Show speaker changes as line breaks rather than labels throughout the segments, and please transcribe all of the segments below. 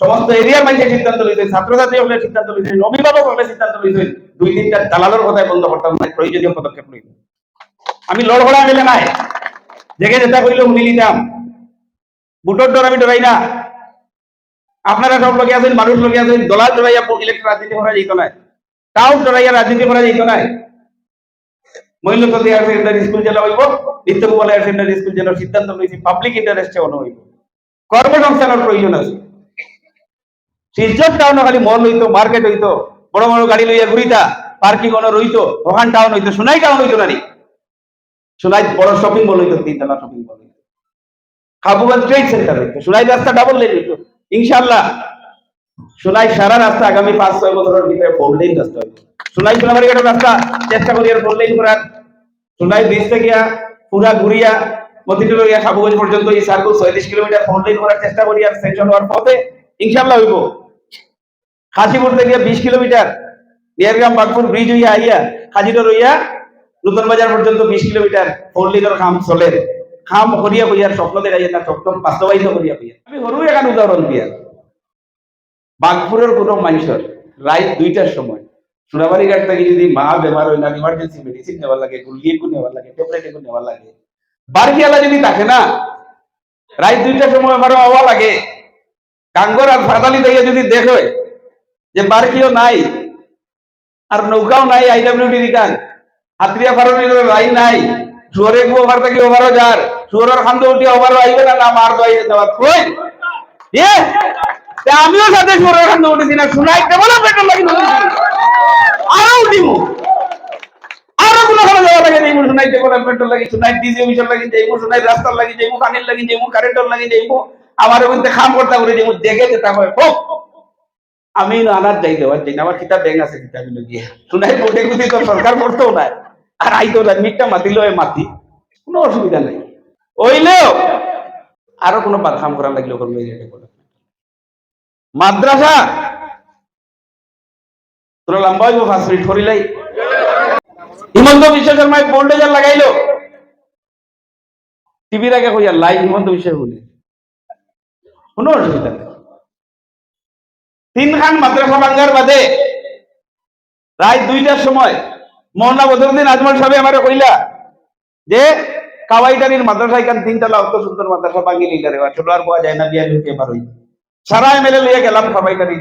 সমস্ত এরিয়ার মানুষের সিদ্ধান্ত লইছেন ছাত্রছাত্রী হলে সিদ্ধান্ত লইছেন অভিভাবক হলে সিদ্ধান্ত লইছেন দুই তিনটা দালালের কথায় বন্ধ করতাম না প্রয়োজনীয় পদক্ষেপ লইব। আমি লড়ঘড়া গেলে নাই। জেগে যেটা কইলে উনি নিতাম। বুটোর ডর আমি ডরাই না। আপনারা সব লোকে আছেন, মানুষ লোকে আছেন, দলাল ডরাইয়া ইলেকট্র রাজনীতি করা যেত না তাও ডরাইয়া রাজনীতি করা যেত না মহিলা হায়ার সেকেন্ডারি স্কুল জেলা হইব, নিত্যকুমার হায়ার সেকেন্ডারি স্কুল জেলার সিদ্ধান্ত লইছি পাবলিক ইন্টারেস্টে অন হইব। কর্মসংস্থানের প্রয়োজন আছে। শিলচর টাউন খালি মল হইতো, মার্কেট হইতো, বড় বড় গাড়ি লইয়া ঘুরিতা, পার্কিং অন রইতো ওখান টাউন হইতো, সোনাই টাউন হইতো না নি সোনাই বড় শপিং মল হইতো তিনতলা শপিং মল হইতো। খাবুগঞ্জ ট্রেড সেন্টার হইতো, সোনাই রাস্তা ডাবল লেন হইতো। ইনশাআল্লাহ, সোনাই সারা রাস্তা আগামী পাঁচ, ছয় বছরের ভিতরে ফোর লেন রাস্তা হইতো। সোনাই সোনাবাড়ি ঘাটের রাস্তা, চেষ্টা করি আর ফোর লেন করার সোনাই ব্রিজ থেকে পুরা ঘুরিয়া মতিটুল হইয়া সাবুগঞ্জ পর্যন্ত এই সার্কুল ছয়ত্রিশ কিলোমিটার ফোর লেন করার চেষ্টা করি আর সেকশন হওয়ার পথে ইনশাআল্লাহ হইব। খাসিপুর থেকে বিশ কিলোমিটার ডিয়ারগ্রাম বাগপুর ব্রিজ হইয়া আইয়া খাজিডর হইয়া নতুন বাজার পর্যন্ত বিশ কিলোমিটার ফোর লেনের কাম চলে। খাম করিয়া কইয়ার স্বপ্ন দেখাইয়া না স্বপ্ন বাস্তবায়িত করিয়া কইয়া আমি সরু এখন উদাহরণ দিয়া। বাগপুরের কোনো মানুষের রাত দুইটার সময় সোনাবাড়ি ঘাট থেকে যদি মা বেমার হইলাম ইমার্জেন্সি মেডিসিন নেওয়ার লাগে, গুলিয়ে একটু নেওয়ার লাগে ট্যাবলেট একটু নেওয়ার লাগে বারকিয়ালা যদি থাকে না, রাত দুইটার সময় আমার হওয়া লাগে। কাঙ্গর আর ফাতালি থেকে যদি দেখে যে বারকিও নাই, আর নৌকাও নাই আইডাব্লিউডি রিটার্ন হাতরিয়া ফারনের রাই নাই সুয়ারে গো ওভার থেকে ওভারও যার সুয়ারের খান্দ উঠি ওভারও আইবে না না মার দই দেওয়া কই? এ? আমিও সাথে সুয়ারের খান্দ উঠেছি না, শুনাই ডেভেলপমেন্টের লাগি উঠেছি আরও উঠিমু আরও কোনো ভালো যাওয়া লাগে যাইমু শুনাই ডেভেলপমেন্টের লাগি, শুনাই ডিজি অফিসের লাগি যাইমু, শুনাই রাস্তার লাগি যাইমু পানির লাগি যাইমু, কারেন্টের লাগি যাইমু আমার ওখানে খাম করতে করে যাইমু দেখে যেতে হয় হোক। আমি আনার যাই দেওয়ার যাই আমার কিতাব ব্যাংক আছে কিতাব গিয়ে শুনাই কোটে কুটি তো সরকার করতেও না আর আইতো না মিটটা মাতিল মাতি কোনো অসুবিধা নাই। ওইলেও আরও কোনো বাদখাম করা লাগলে বলে। মাদ্রাসা! তোরা লম্বা হইব পাঁচ মিনিট করিলাই হিমন্ত বিশ্ব শর্মায় বোল্ডেজার লাগাইলো। টিভির আগে কইয়া লাইভ হিমন্ত বিশ্ব শুনে কোনো অসুবিধা নেই। তিনখান মাদ্রাসা ভাঙ্গার বাদে রাত দুইটার সময় মৌলানা বদরুদ্দিন আজমল সাহেব আমারে কইলা যে কাওয়াইদারির মাদ্রাসা, এখান তিনতলা অত সুন্দর মাদ্রাসা ভাঙি নিলে রে ছোট আর পাওয়া যায় না, বিয়া ঢুকে পারই সারা এমএলএ লইয়া গেলাম কাওয়াইদারি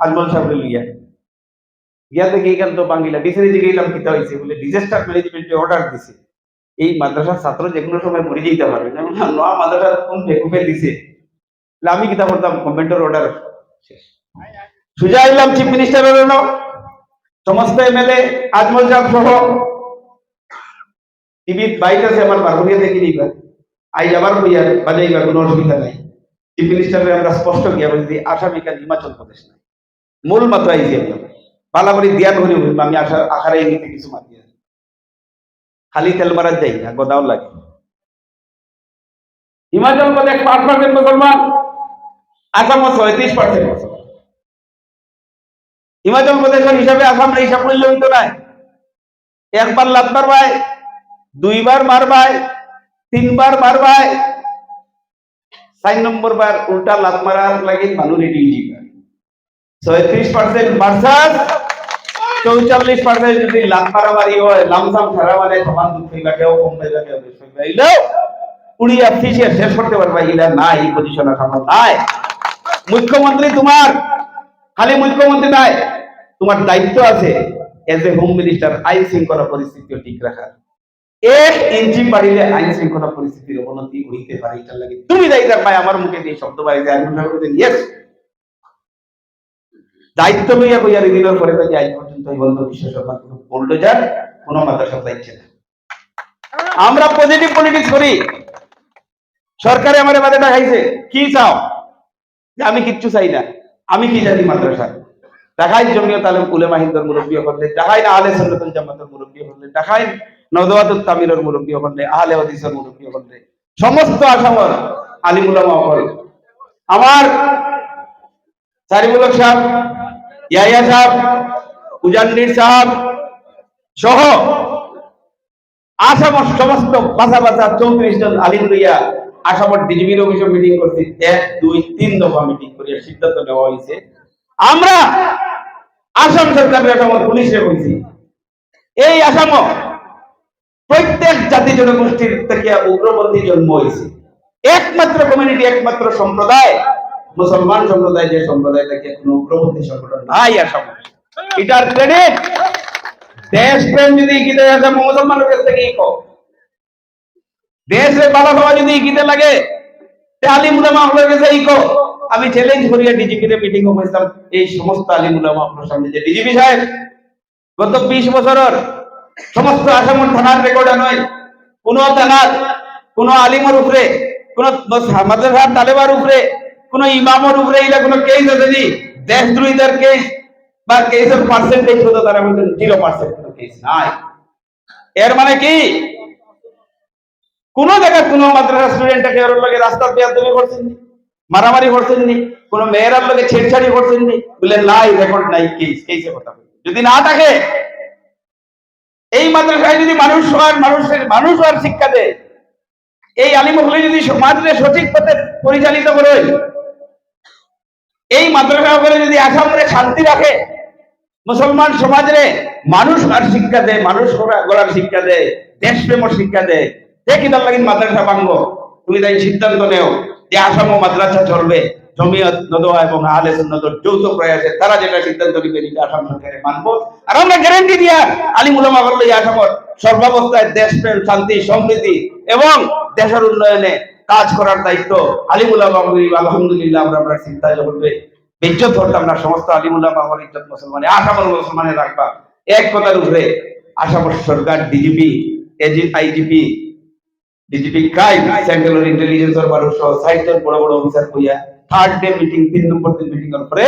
আজমল সাহেব লইয়া। গিয়া দেখে এখান তো দিকে গেলাম কিতা হয়েছে বলে ডিজাস্টার ম্যানেজমেন্টে অর্ডার দিছে। এই মাদ্রাসার ছাত্র যে কোনো সময় মরে যেতে পারবে মাদ্রাসা কোন বেকুবে দিছে। আমি কিতা করতাম গভর্নমেন্টের অর্ডার শেষ। সুজা ইলাম চিফ মিনিস্টারের জন্য সমস্ত এমএলএ আজমল সাহেব সহ টিভির বাইক আছে আমার বারবরিয়া দেখি নিবা আই যাবার হইয়া বাজাইবা কোনো অসুবিধা নাই। চিফ মিনিস্টারের আমরা স্পষ্ট গিয়া বলছি আসামিকার হিমাচল প্রদেশ নাই। মূল মাত্রা আইছি আমি। বালাবাড়ি দিয়া ধরে বলব আমি আশা আখারে এমনিতে কিছু মাতি খালি তেল মারার যাই না, গোদাও লাগে। হিমাচল প্রদেশ পাঁচ পার্সেন্ট মুসলমান আসাম ছয়ত্রিশ পার্সেন্ট মুসলমান। হিমাচল প্রদেশের হিসাবে আসাম হিসাব করলে হইতো নাই একবার লাত মারবাই দুইবার মারবাই তিনবার মারবাই চার নম্বর বার উল্টা লাত মারার লাগে মানুষ রেডি হয়ে ছয়ত্রিশ পার্সেন্ট ভার্সাস চৌচল্লিশ পার্সেন্ট যদি লাত মারামারি হয়, লামসাম ছাড়া মানে সমান দুঃখ কেউ কম হইবা এলেও উড়িয়া ফিসিয়া শেষ করতে পারবা ইলা নাই পজিশন নাই। মুখ্যমন্ত্রী তোমার খালি মুখ্যমন্ত্রী নাই, তোমার দায়িত্ব আছে এজ এ হোম মিনিস্টার আইন শৃঙ্খলা পরিস্থিতি ঠিক রাখার। এক ইঞ্চি পারিলে আইন শৃঙ্খলা পরিস্থিতির অবনতি হইতে পারে এটার লাগে। তুমি দায়িত্ব পাই আমার মুখে যে শব্দ বাইরে আমি ইয়েস দায়িত্ব লইয়া কইয়া দিনের পরে থেকে আজ পর্যন্ত হিমন্ত বিশ্ব শর্মা কোনো বুলডোজার কোনো মাদ্রাসা চাইছে না। আমরা পজিটিভ পলিটিক্স করি। সরকারে আমার বাদে দেখাইছে, কি চাও? যে আমি কিচ্ছু চাই না। আমি কি জানি মাদ্রাসা দেখাই জমিয়ত আলম উলেমা হিন্দর মুরব্বী হলে, দেখাই না আহলে সুন্নাতুল জামাতের মুরব্বী হলে, দেখাই নদওয়াতুত তামিরের মুরব্বী হলে, আহলে হাদিসের মুরব্বী হলে। সমস্ত আসামর আলিম উলামা হল। আমার সারিমুলক সাহেব, ইয়াহিয়া সাহেব উজান্ডির সাহেব সহ আসাম সমস্ত বাসা বাসা চৌত্রিশ জন আলিম লইয়া আসামের ডিজিবির অফিসে মিটিং করছি। এক, দুই, তিন দফা মিটিং করিয়া সিদ্ধান্ত নেওয়া হয়েছে। আমরা আসাম সরকারের আসামের পুলিশে কইছি এই আসাম প্রত্যেক জাতি জনগোষ্ঠীর থেকে উগ্রপন্থী জন্ম হয়েছে। একমাত্র কমিউনিটি একমাত্র সম্প্রদায়, মুসলমান সম্প্রদায়, যে সম্প্রদায় থেকে কোনো উগ্রপন্থী সংগঠন নাই আসাম। এটার ক্রেডিট দেশ প্রেম যদি মুসলমানের কাছ থেকে কো দেশে ভালো হওয়া যদি গীতে লাগে আলিম উলামা আপনার কাছে ইকো আমি চ্যালেঞ্জ করিয়া ডিজিপি রে মিটিং হয়েছিলাম এই সমস্ত আলিম উলামা আপনার সামনে যে ডিজিপি সাহেব, গত বিশ বছরের সমস্ত আসামের থানার রেকর্ড নয়, কোন থানার কোন আলিমের উপরে, কোন মাদ্রাসার তালেবার উপরে, কোন ইমামের উপরে এটা কোন কেস আছে নি দেশদ্রোহীদের কেস বা কেসের পার্সেন্টেজ হতো তারা বলতেন জিরো পার্সেন্ট কেস নাই। এর মানে কি? কোন জায়গায় কোন মাদ্রাসা স্টুডেন্টটাকে ওর লগে রাস্তা বেয়াদবি করছেন মারামারি করছেন নি কোন মেয়েরার লগে ছেড়ছাড়ি করছেন নি বলে নাই রেকর্ড নাই কেস কেসে কথা যদি না থাকে, এই মাদ্রাসায় যদি মানুষ হওয়ার মানুষের, মানুষ হওয়ার শিক্ষা দেয়, এই আলিমহলে যদি সমাজকে সঠিক পথে পরিচালিত করে, এই মাদ্রাসা করে যদি আসামরে শান্তি রাখে, মুসলমান সমাজে মানুষ আর শিক্ষা দেয়, মানুষ গড়ার শিক্ষা দেয়, দেশপ্রেমর শিক্ষা দেয় লাগিন মাদ্রাসা ভাঙ্গ? তুমি তাই সিদ্ধান্ত নেও যে আসাম মাদ্রাসা চলবে। জমিয়ত নদোয়া এবং আহলে সুন্নতর যৌথ প্রয়াসে তারা যেটা সিদ্ধান্ত নিবে আসাম সরকারে মানবো। আর আমরা দিয়া আলিম উলামা সর্বাবস্থায় শান্তি, সমৃদ্ধি এবং দেশের উন্নয়নে কাজ করার দায়িত্ব আলিম উলামা। আলহামদুলিল্লাহ আমরা আমরা চিন্তা করবে ইজ্জত করতাম না সমস্ত আলিমুল্লাহ বাবার ইজ্জত মুসলমানে, আসামের মুসলমানে রাখবা। এক কথার উপরে আসামের সরকার DGP AG IGP DGP crime central ইন্টেলিজেন্সের মানুষ সহ সাইটের বড় বড় অফিসার কইয়া থার্ড ডে মিটিং তিন নম্বর দিন মিটিং এর পরে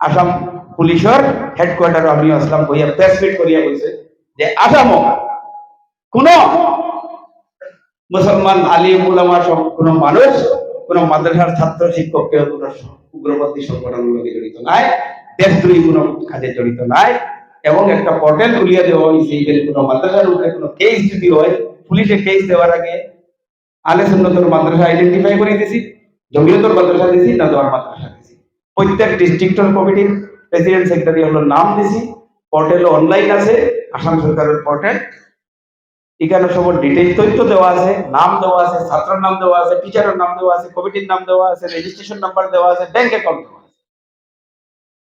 আসাম পুলিশের হেডকোয়ার্টার আমি আসলাম কইয়া প্রেস মিট করিয়া কইছে যে আসাম কোন মুসলমান আলিম উলামা সব কোন মানুষ, কোন মাদ্রাসার ছাত্র, শিক্ষক, কেউ কোন উগ্রপন্থী সংগঠনের লগে জড়িত নাই দেশদ্রোহী কোন কাজে জড়িত নাই, এবং একটা পোর্টাল খুলিয়ে দেওয়া হয়েছে কোন মাদ্রাসার উপরে কোন কেস যদি হয় পুলিশে কেস দেওয়ার আগে আলে সুন্নতর মাদ্রাসা আইডেন্টিফাই করে দিছি, জমিয়তর মাদ্রাসা দিছি না দেওয়ার মাদ্রাসা দিছি। প্রত্যেক ডিস্ট্রিক্টর কমিটির প্রেসিডেন্ট সেক্রেটারি হলো নাম দিছি পোর্টাল অনলাইন আছে, আসাম সরকারের পোর্টাল এখানে সব ডিটেইলস তথ্য দেওয়া আছে, নাম দেওয়া আছে, ছাত্রের নাম দেওয়া আছে টিচারের নাম দেওয়া আছে কমিটির নাম দেওয়া আছে রেজিস্ট্রেশন নাম্বার দেওয়া আছে ব্যাংক অ্যাকাউন্ট দেওয়া আছে।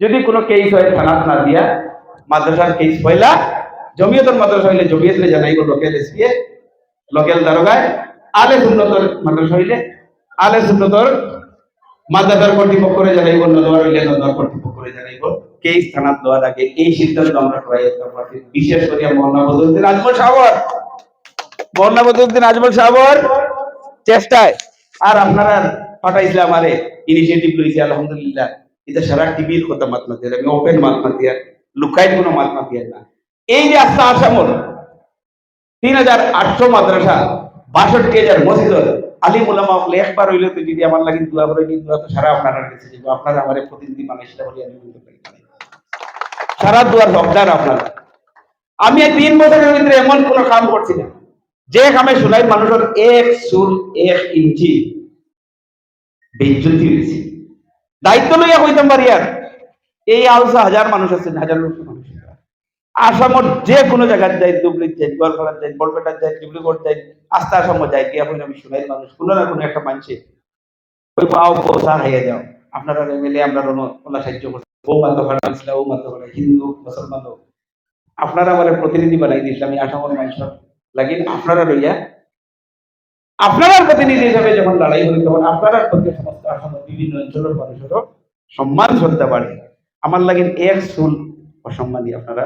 যদি কোনো কেস হয় থানাত না দিয়া, মাদ্রাসার কেস পয়লা জমিয়তর মাদ্রাসা হইলে জমিয়তরে জানাইব লোকাল এসপিএ লোকাল দারোগায় আলে সুন্নতর মাদ্রাসা হইলে, আলে সুন্নতর মাদ্রাসার কর্তৃপক্ষরে জানাইব নদওয়ার হইলে নদওয়ার কর্তৃপক্ষরে জানাইব। কেস থানাত দেওয়ার আগে এই সিদ্ধান্ত আমরা একটা পার্টি বিশেষ করে মোহাম্মদ বদরুদ্দিন আজমল সাগর মোহাম্মদ বদরুদ্দিন আজমল সাগর চেষ্টায়। আর আপনারা পাঠাইছিলাম আরে ইনিশিয়েটিভ লইছি, আলহামদুলিল্লাহ। এটা সারা টিভির কথা মাত মাতি আমি ওপেন মাত মাতি আর লুকাই কোনো মাত মাতি না। এই যে আস্থা আসামল তিন হাজার আটশো মাদ্রাসা, বাষট্টি হাজার আলিম উলামা একবার হইলে তো যদি আমার লাগে করে নিয়ে দোয়া তো সারা আপনারা আপনারা আমার প্রতিনিধি মানে বলি আমি বলতে পারি। সারা আমি তিন বছরের ভিতরে এমন কোন কাম করছি না। যে কামে শুনাই মানুষের এক চুল, এক ইঞ্চি বেজ্জতি হয়েছে দায়িত্ব লইয়া কইতাম পারি আর। এই আলসা হাজার মানুষ আছেন, হাজার লোক মানুষ। আসামত যে কোনো জায়গায় যাই দুবলিত যাই, গোয়ালপাড়ার যাই, বরপেটার যাই, ডিব্রুগড় যাই, আস্তা আসাম যাই, গিয়া হইন আমি শুনাই, মানুষ কোনো না কোনো একটা মানুষে ওই পাও পৌঁছা হাইয়া যাও। আপনারা মিলে আমরা ওনা সাহায্য করছি। ও ভাড়া ইসলাম ও ভাড়া হিন্দু, মুসলমান হোক। আপনারা আমার প্রতিনিধি বানাই দিয়েছিল, আমি আসামের মানুষের লাগি আপনারা লইয়া আপনারা প্রতিনিধি হিসাবে যখন লড়াই করি তখন আপনারা প্রতি সমস্ত আসামের বিভিন্ন অঞ্চলের মানুষেরও সম্মান, শ্রদ্ধা বাড়ে। আমার লাগেন এক চুল অসম্মানী আপনারা।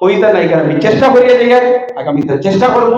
কইতা নাই। কারণ আমি চেষ্টা করিয়া যাই আগামীতে চেষ্টা করব।